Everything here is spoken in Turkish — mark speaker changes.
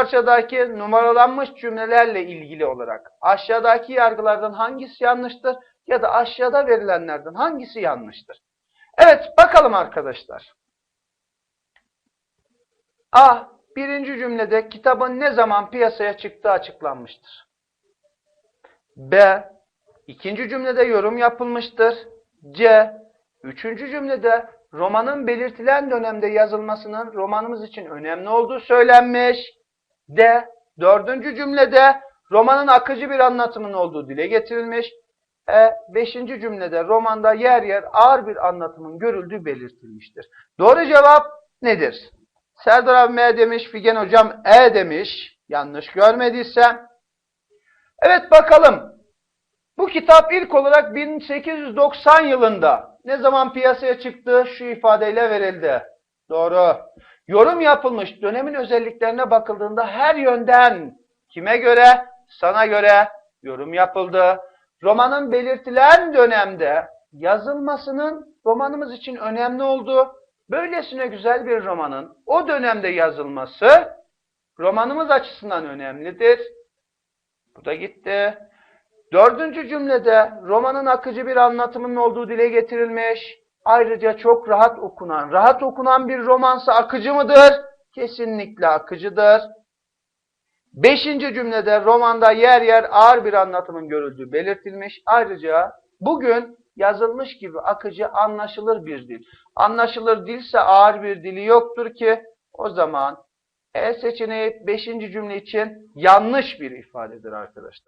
Speaker 1: parçadaki numaralanmış cümlelerle ilgili olarak aşağıdaki yargılardan hangisi yanlıştır ya da aşağıda verilenlerden hangisi yanlıştır? Evet bakalım arkadaşlar. A. Birinci cümlede kitabın ne zaman piyasaya çıktığı açıklanmıştır. B. İkinci cümlede yorum yapılmıştır. C. Üçüncü cümlede romanın belirtilen dönemde yazılmasının romanımız için önemli olduğu söylenmiş. D. Dördüncü cümlede romanın akıcı bir anlatımın olduğu dile getirilmiş. E. Beşinci cümlede romanda yer yer ağır bir anlatımın görüldüğü belirtilmiştir. Doğru cevap nedir? Serdar abi M demiş, Figen hocam E demiş. Yanlış görmediysem. Evet bakalım. Bu kitap ilk olarak 1890 yılında ne zaman piyasaya çıktı şu ifadeyle verildi. Doğru. Yorum yapılmış dönemin özelliklerine bakıldığında her yönden kime göre? Sana göre yorum yapıldı. Romanın belirtilen dönemde yazılmasının romanımız için önemli olduğu, böylesine güzel bir romanın o dönemde yazılması romanımız açısından önemlidir. Bu da gitti. Dördüncü cümlede romanın akıcı bir anlatımının olduğu dile getirilmiş. Ayrıca çok rahat okunan, rahat okunan bir romansa akıcı mıdır? Kesinlikle akıcıdır. Beşinci cümlede romanda yer yer ağır bir anlatımın görüldüğü belirtilmiş. Ayrıca bugün yazılmış gibi akıcı anlaşılır bir dil. Anlaşılır dilse ağır bir dili yoktur ki o zaman E seçeneği beşinci cümle için yanlış bir ifadedir arkadaşlar.